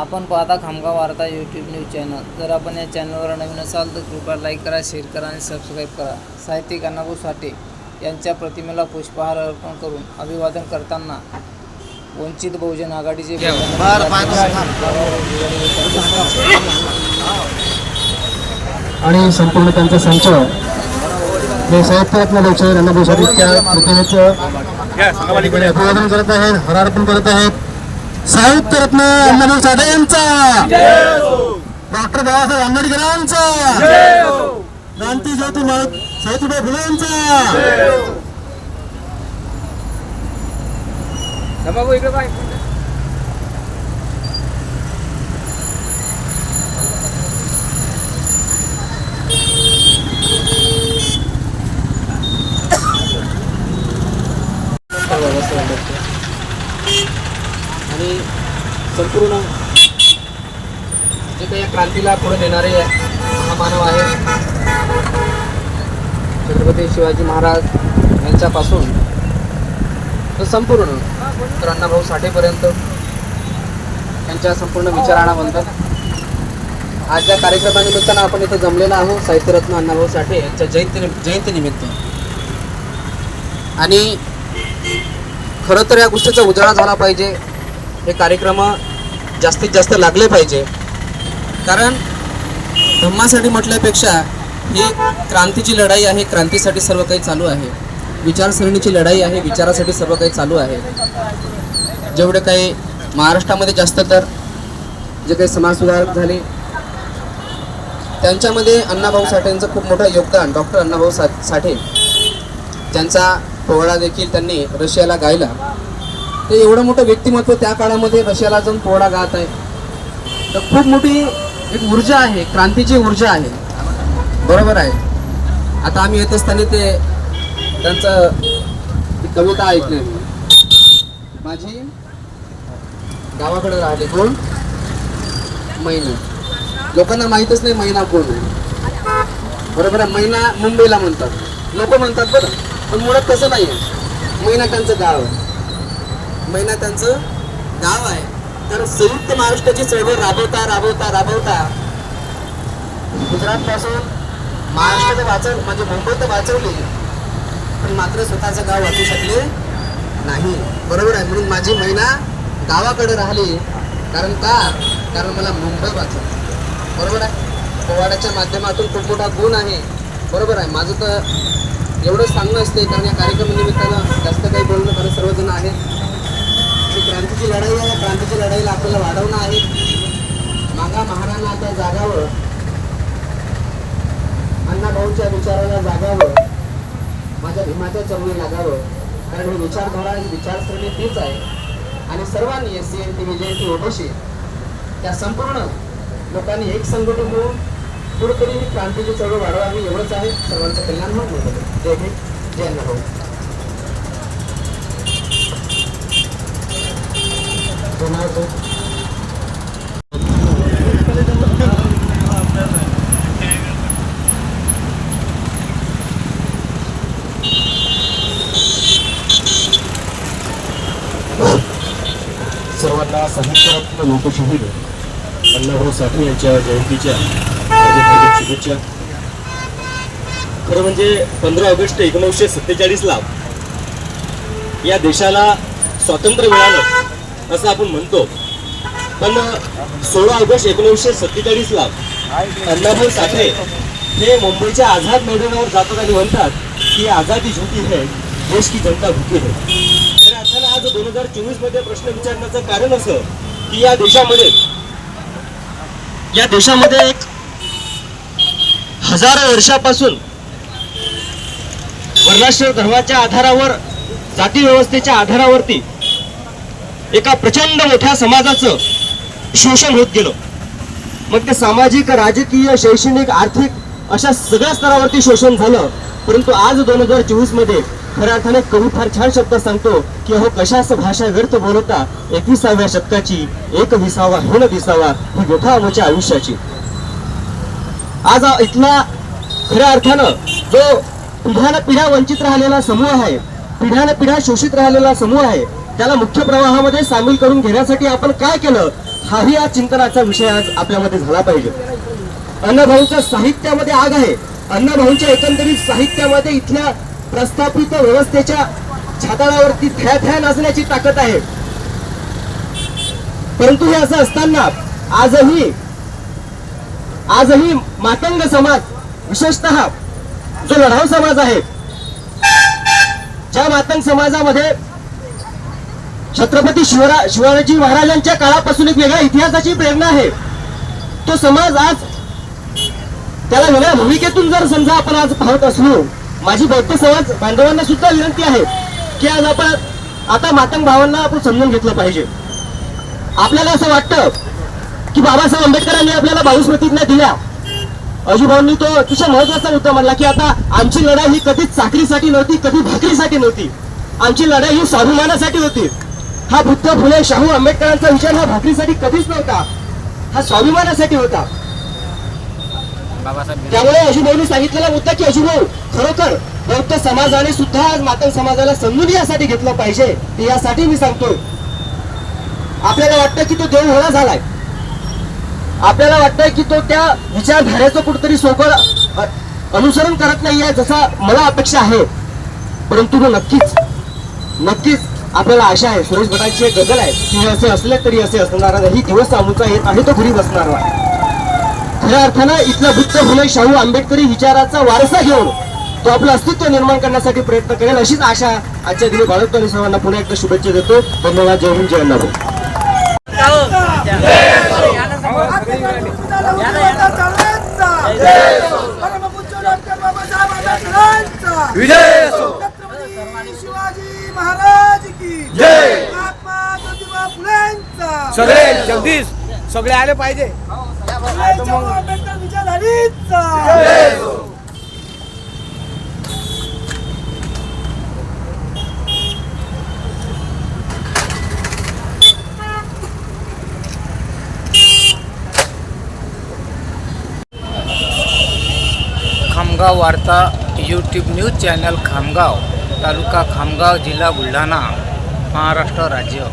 आपण पाहता खामगाव वार्ता यूट्यूब न्यूज चॅनल. जर आपण या चॅनलवर नवीन असाल तर कृपया लाईक करा शेअर करा आणि सबस्क्राईब करा. साहित्यिक अण्णाभाऊ साठे यांच्या प्रतिमेला पुष्पहार अर्पण करून अभिवादन करताना वंचित बहुजन आघाडीचे आणि संपूर्ण त्यांचा संच. हे साहित्यरत्न लोकशाही अण्णाभाऊ साठे त्या प्रतिमेचं अभिवादन करत आहेत हरार्पण करत आहेत. साहित्यरत्न अण्णाभाऊ साठे यांचा. डॉक्टर बाबासाहेब आंबेडकरांचा. क्रांती ज्योती सावित्रीबाई फुले यांचा. Thank you. आणि संपूर्ण जे काही या क्रांतीला पुढे नेणारे महामानव आहे छत्रपती शिवाजी महाराज यांच्यापासून तर संपूर्ण तर अण्णाभाऊ साठेपर्यंत यांच्या संपूर्ण विचारांना म्हणतात आज कार्यक्रमानिमित्तानं आपण इथं जमलेलो आहोत साहित्यरत्न अण्णाभाऊ साठे यांच्या जयंती जयंतीनिमित्त. आणि खरं तर या गोष्टीचा उजाळा झाला पाहिजे. हे कार्यक्रम जास्तीत जास्त लागले पाहिजे. कारण धम्मासाठी म्हटल्यापेक्षा ही क्रांतीची लढाई आहे क्रांतीसाठी सर्व काही चालू आहे. विचारसरणीची लढाई आहे विचारासाठी सर्व काही चालू आहे. जेवढे काही महाराष्ट्रामध्ये जास्त तर जे काही समाजसुधारक झाले त्यांच्यामध्ये अण्णाभाऊ साठेंचं खूप मोठं योगदान डॉक्टर अण्णाभाऊ सा साठे. त्यांचा पोवाडा देखील त्यांनी रशियाला गायला. ते एवढं मोठं व्यक्तिमत्व त्या काळामध्ये रशियाला जाऊन पोहडा गात आहे. तर खूप मोठी एक ऊर्जा आहे क्रांतीची ऊर्जा आहे. बरोबर आहे. आता आम्ही येत असताना ते त्यांचं ती कविता ऐकली. माझी गावाकडे राहते कोण? महिना लोकांना माहीतच नाही महिना कोण आहे. बरोबर आहे महिना मुंबईला म्हणतात. लोक म्हणतात बरं पण मुळात तसं नाही आहे. महिना त्यांचं गाव आहे. महिना त्यांचं गाव आहे. तर संयुक्त महाराष्ट्राची चळवळ राबवता राबवता राबवता गुजरातपासून महाराष्ट्राचं वाचव म्हणजे मुंबई तर वाचवली. पण मात्र स्वतःचं गाव वाचू शकले नाही. बरोबर आहे. म्हणून माझी महिना गावाकडे राहिली. कारण का? कारण मला मुंबई वाचवली. बरोबर आहे? पोवाड्याच्या माध्यमातून खूप मोठा गुण आहे. बरोबर आहे. माझं तर एवढंच सांगणं असते. कारण या कार्यक्रमानिमित्तानं जास्त काही बोलणं कारण सर्वजण आहेत. क्रांतीची लढाई आहे या क्रांतीची लढाईला आपल्याला वाढवणं आहे. मागा महाराणाच्या जागावर अण्णा अण्णाभाऊच्या विचाराला जागावं माझ्या भीमाच्या चरणी लागावं. कारण ही विचारधारा ही विचारसरणी तीच आहे. आणि सर्वांनी एस सी एन टी विजयंती ओबीसी त्या संपूर्ण लोकांनी एक संघटन होऊन कुठेतरी क्रांतीची चळवळ वाढवावी एवढंच आहे. सर्वांचं कल्याण होत जय हिंद जय अण्णाभाऊ धन्यवाद सर्वांना साहित्यरत्न लोकशाहीर अण्णाभाऊ साठे यांच्या जयंतीच्या शुभेच्छा. खरं म्हणजे पंधरा ऑगस्ट एकोणीसशे सत्तेचाळीसला या देशाला स्वातंत्र्य मिळालं. असं आपण म्हणतो. पण सोळा ऑगस्ट एकोणीसशे सत्तेचाळीसला अण्णाभाऊ साठे हे मुंबईच्या आझाद मैदानावर जातात आणि म्हणतात की आझादी झुकी है देश की जनता भुकी है. तर अर्थानं आज दोन हजार चोवीसमध्ये प्रश्न विचारण्याचं कारण असं की या देशामध्ये या देशामध्ये एक हजारो वर्षापासून वर्णाश्रम धर्माच्या आधारावर जाती व्यवस्थेच्या आधारावरती एका प्रचंड मोठ्या समाजाचं शोषण होत गेलं. मग ते सामाजिक राजकीय शैक्षणिक आर्थिक अशा सगळ्या स्तरावरती शोषण झालं. परंतु आज दोन हजार चोवीसमध्ये खऱ्या अर्थाने कवी फार छान शब्द सांगतो की अहो कशास भाषा व्यर्थ बोलता एकविसाव्या शतकाची एक विसावा होण दिसावा ही व्यथा आमच्या आयुष्याची. आज इथला खऱ्या अर्थानं जो पिढ्यानं पिढ्या वंचित राहिलेला समूह आहे पिढ्यानं पिढ्या शोषित राहिलेला समूह आहे त्याला मुख्य प्रवाहामध्ये सामील करून घेण्यासाठी आपण काय केलं हाही या चिंतनाचा विषय आज आपल्यामध्ये झाला पाहिजे. अण्णाभाऊच्या साहित्यामध्ये आग आहे. अण्णाभाऊंच्या एकंदरीत साहित्यामध्ये इथल्या प्रस्थापित व्यवस्थेच्या छाताळावरती थ्या थ्या नाचण्याची ताकद आहे. परंतु हे असं असताना आजही आजही मातंग समाज विशेषतः जो लढाऊ समाज आहे ज्या मातंग समाजामध्ये छत्रपती शिवरा शिवाजी महाराजांच्या काळापासून एक वेगळ्या इतिहासाची प्रेरणा आहे. तो समाज आज त्याला वेगळ्या भूमिकेतून जर समजा आपण आज पाहत असलो माझी बौद्ध समाज बांधवांना सुद्धा विनंती आहे की आज आपण आता मातंग भावांना आपण समजून घेतलं पाहिजे. आपल्याला असं वाटतं की बाबासाहेब आंबेडकरांनी आपल्याला बावीस प्रतिज्ञा दिल्या. अजिभाऊंनी तो अतिशय महत्त्वाचा मुद्दा म्हणला की आता आमची लढाई ही कधीच चाकरीसाठी नव्हती कधी भाकरीसाठी नव्हती. आमची लढाई ही स्वाभिमानासाठी होती. हा बुद्ध फुले शाहू आंबेडकरांचा विचार हा भाकरीसाठी कधीच नव्हता. हा स्वाभिमानासाठी होता. त्यामुळे अजिभाऊंनी सांगितलेला मुद्दा की अजिभाऊ खरोखर बौद्ध समाजाने सुद्धा आज मातंग समाजाला समजून यासाठी घेतलं पाहिजे ते यासाठी मी सांगतोय. आपल्याला वाटतं की तो देव होळा झालाय. आपल्याला वाटतंय की तो त्या विचारधारेचं कुठतरी सोबत अनुसरण करत नाहीये जसा मला अपेक्षा आहे. परंतु तो नक्कीच नक्कीच आपल्याला आशा आहे. सुरेश भटांची एक गजल आहे. की हे असे असले तरी असे असणार नाही. दिवस आमचा येत आहे तो घरी बसणार आहे खऱ्या अर्थानं इथला बुद्ध फुले शाहू आंबेडकरी विचाराचा वारसा घेऊन तो आपलं अस्तित्व निर्माण करण्यासाठी प्रयत्न करेल अशीच आशा आजच्या दिनी बाळगतो आणि सर्वांना पुन्हा एकदा शुभेच्छा देतो. धन्यवाद. जय हिंद जय अण्णाभाऊ विजय! जगदीश सगळे आले पाहिजे. खामगाव वार्ता यूट्यूब न्यूज चॅनल खामगाव तालुका खामगाव जिल्हा बुलढाणा महाराष्ट्र राज्य.